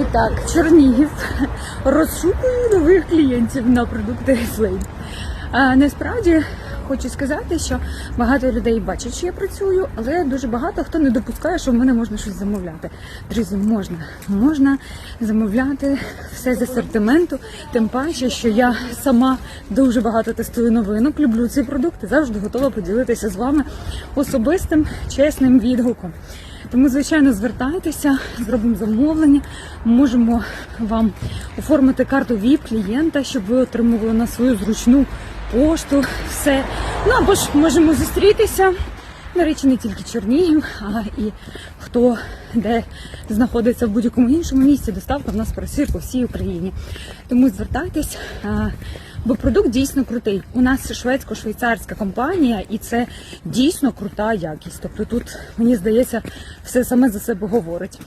І так, Чернігів розшукує нових клієнтів на продукти Flame. А, насправді хочу сказати, що багато людей бачать, що я працюю, але дуже багато хто не допускає, що в мене можна щось замовляти. Друзі, можна, можна замовляти все з асортименту, тим паче, що я сама дуже багато тестую новинок, люблю ці продукти, завжди готова поділитися з вами особистим чесним відгуком. Тому, звичайно, звертайтеся, зробимо замовлення. Можемо вам оформити карту VIP клієнта, щоб ви отримували на свою зручну пошту все. Ну або ж можемо зустрітися. До речі, не тільки Чернігів, а і хто де знаходиться в будь-якому іншому місці. Доставка в нас працює по всій Україні. Тому звертайтесь. Бо продукт дійсно крутий. У нас шведсько-швейцарська компанія, і це дійсно крута якість. Тобто тут, мені здається, все саме за себе говорить.